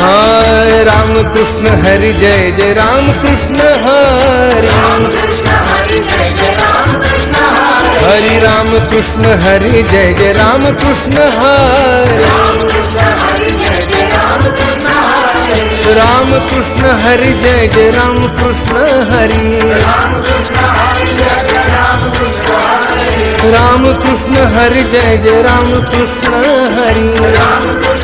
हर राम कृष्ण हरि जय जय रामकृष्ण हरि। राम कृष्ण हरि जय जय रामकृष्ण हरे। रामकृष्ण हरि जय जय राम रामकृष्ण हरी। रामकृष्ण हरि जय जय राम रामकृष्ण हरी।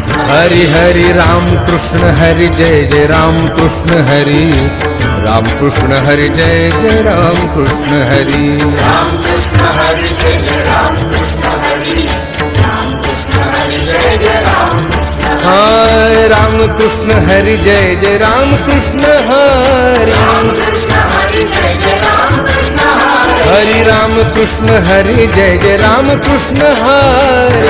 हरि हरि राम कृष्ण हरि जय जय राम कृष्ण हरि हाय राम कृष्ण हरि जय जय राम कृष्ण हरि हरि राम कृष्ण हरि जय जय राम कृष्ण हरि राम कृष्ण हरि जय जय राम कृष्ण हरि राम कृष्ण हरि जय जय राम कृष्ण हरि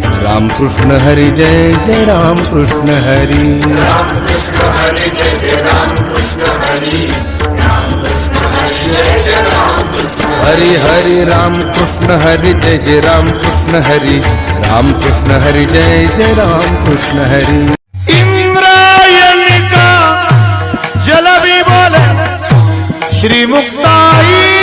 राम कृष्ण हरि जय जय राम कृष्ण हरि। हरि हरि राम कृष्ण हरि जय जय राम कृष्ण हरि। राम कृष्ण हरि जय जय राम कृष्ण हरि। इंद्रायणी का जल भी बोले श्री मुक्ताई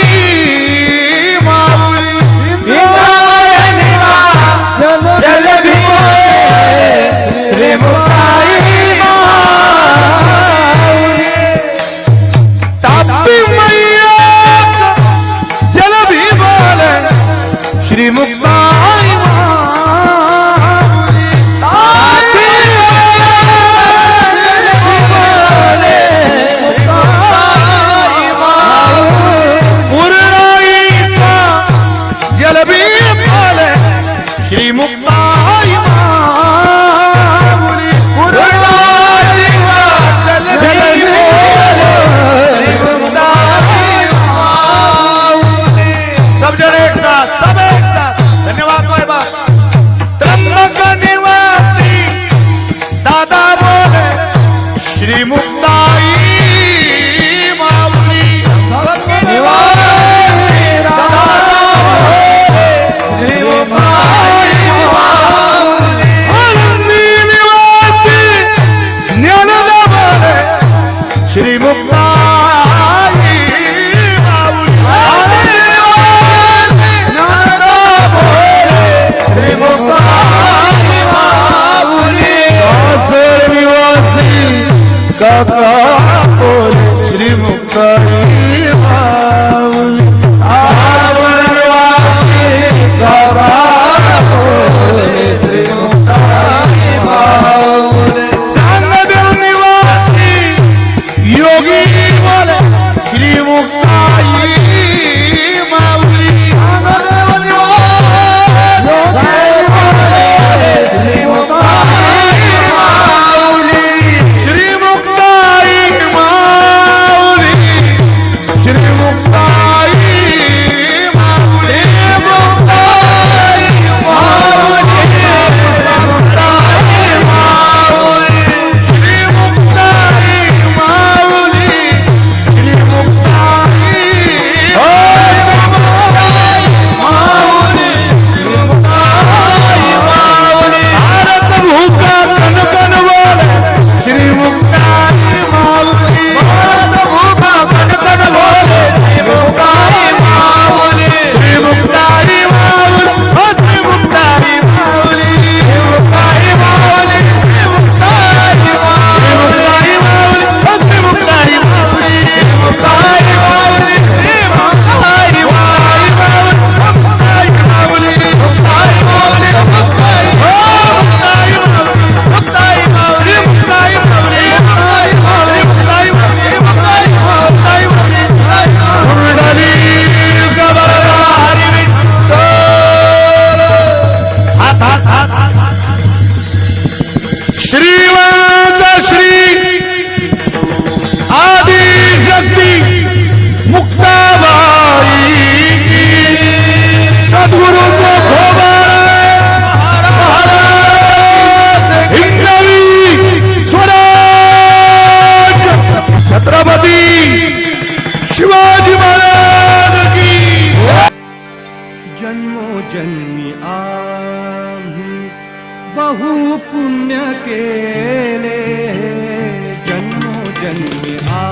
जन्मो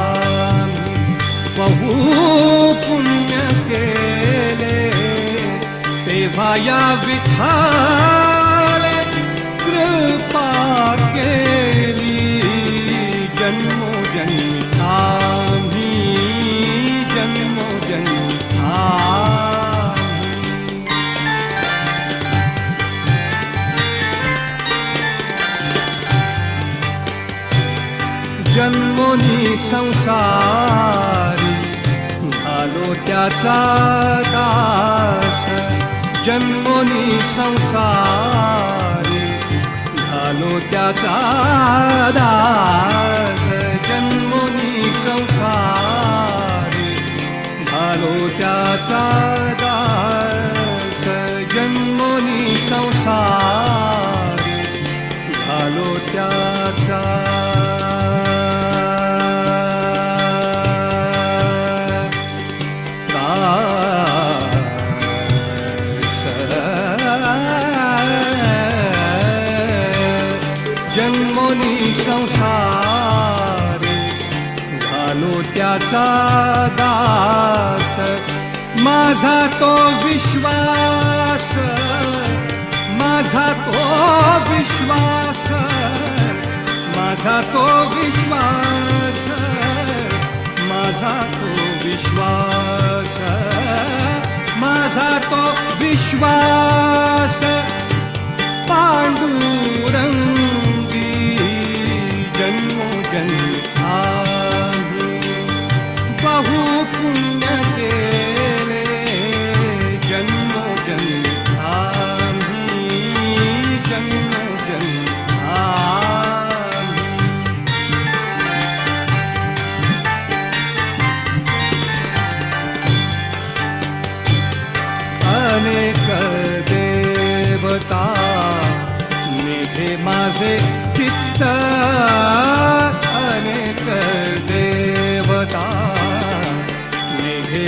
बहु पुण्य केले तेव्हा या विथा कृपा केली जन्मोनी संसारी झालो त्याचा दास. जन्मोनी संसारी झालो त्याचा दास. जन्मोनी संसारी झालो त्याचा माझा दास माझा तो विश्वास माझा तो विश्वास माझा तो विश्वास माझा तो विश्वास माझा तो विश्वास पांडुरंगी जन्मो जन्म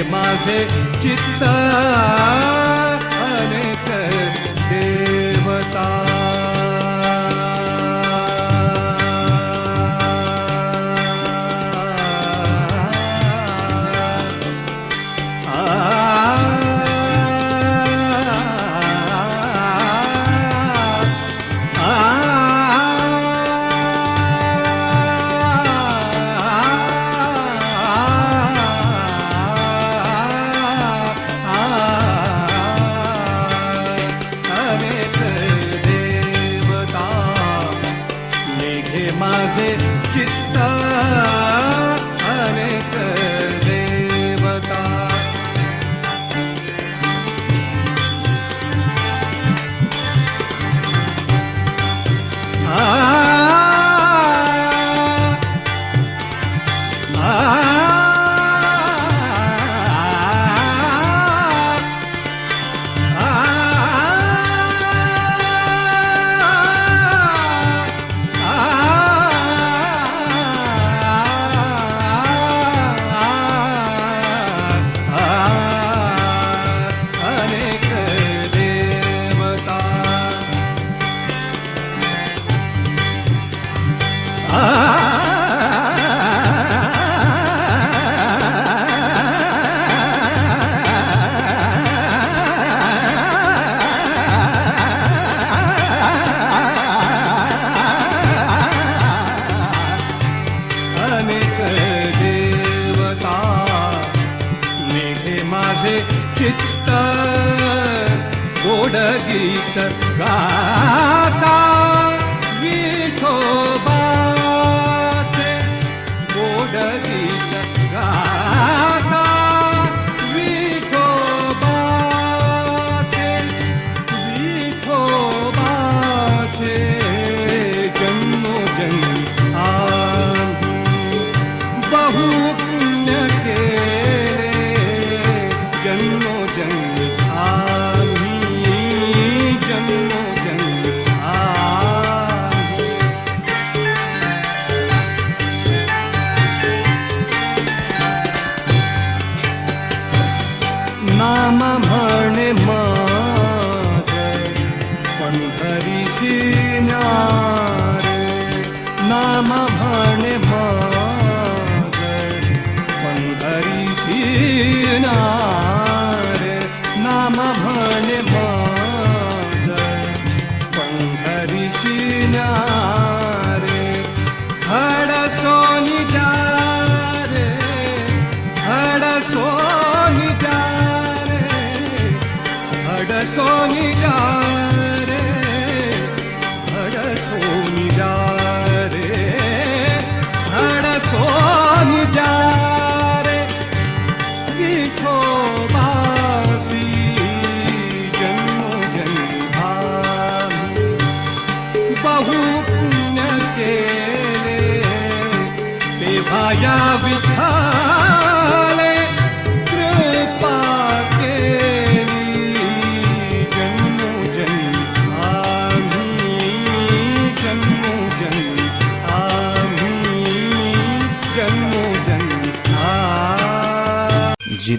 mas é titã.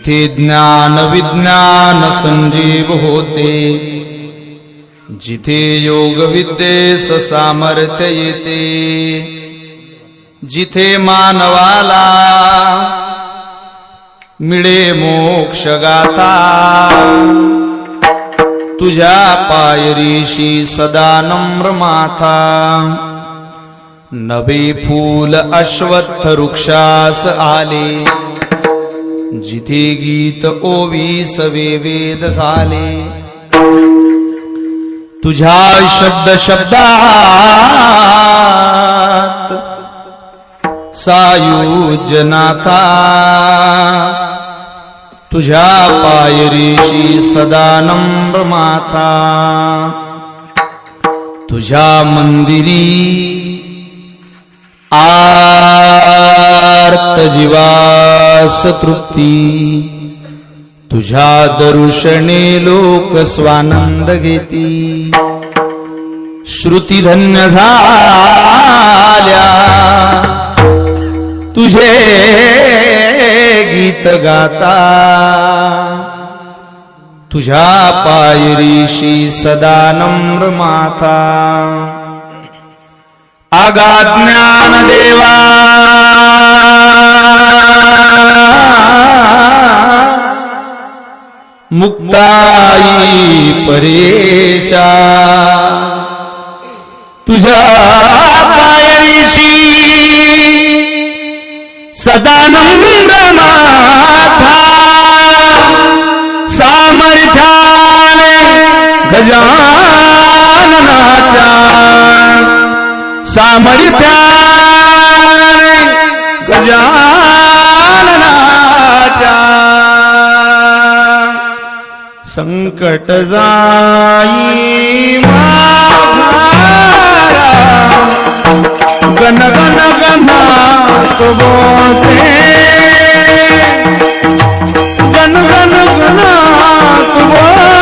आ जिथे ज्ञान विज्ञान संजीव होते. जिथे योग विद्येस सामर्थ्य येते. जिथे मानवाला मिळे मोक्ष गाता तुझ्या पायरीशी सदा नम्र माथा. नवे फूल अश्वत्थ वृक्षास आले. जिथे गीत ओवीस वेद झाले तुझा शब्द शब्दात सायुजनाथा तुझ्या पायरीशी सदा नम्र माथा तुझ्या मंदिरी आर्त तृप्ती तुझ्या दरुषणे लोक स्वानंद घेती। श्रुती धन्य झाल्या। तुझे गीत गाता। तुझ्या पायरीशी सदा नम्र माथा आगात ज्ञान देवा मुक्ताई परेशा। तुझ्या पायरीशी सदानंद माथा सामर्थ्याने गजाननाचा सामर्थ्या गजाननाच्या संकट जाई गण गण गणा तो बोलते गण गण गणा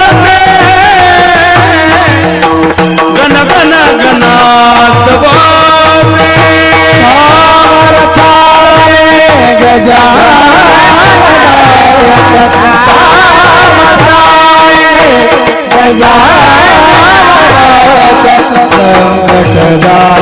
सदा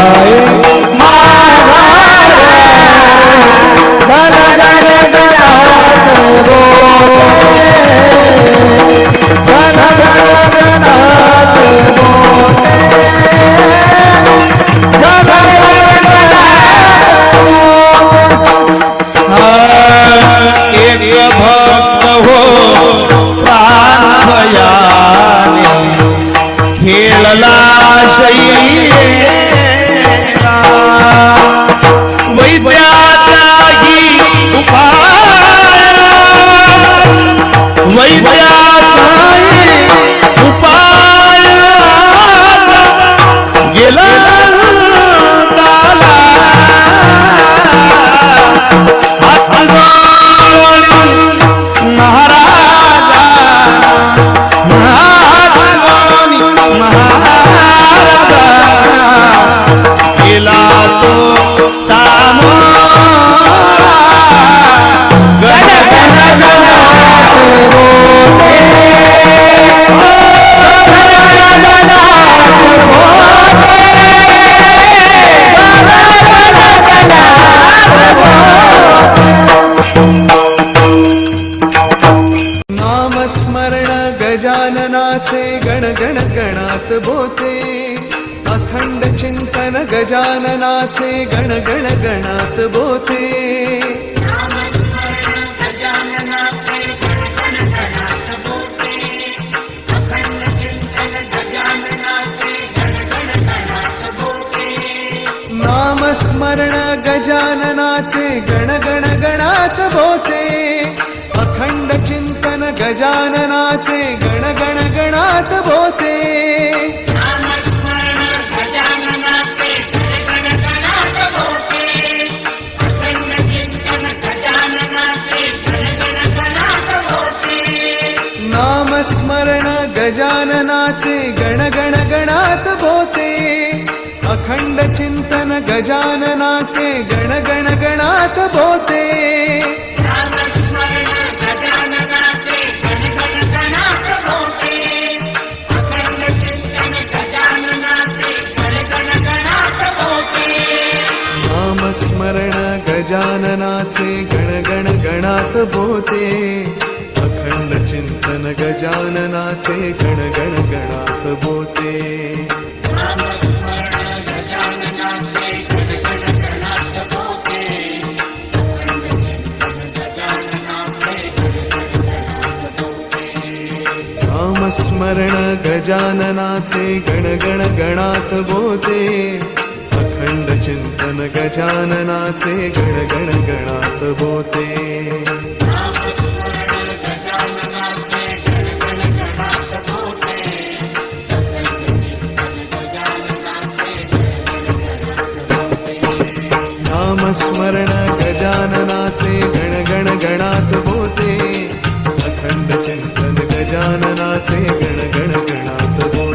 वैद्या बोते, अखंड चिंतन गजाननाचे गण गण गणात बोते। नामस्मरण गजाननाचे गण गण गणात बोते, अखंड चिंतन गजाननाचे गण गण गणात बोते। गजाननाचे गण गणात बोते अखंड चिंतन गजाननाचे गण गणात बोते नामस्मरण गजाननाचे गणगण गणात बोते अखंड चिंतन गजाननाचे गण गण गणात बोते नामस्मरण गजाननाचे गणगण गणात गजाननाचे गण गण गणात बोते अखंड चिंतन गजाननाचे गण गण गणात बोते गजाननाचे गण गण गणात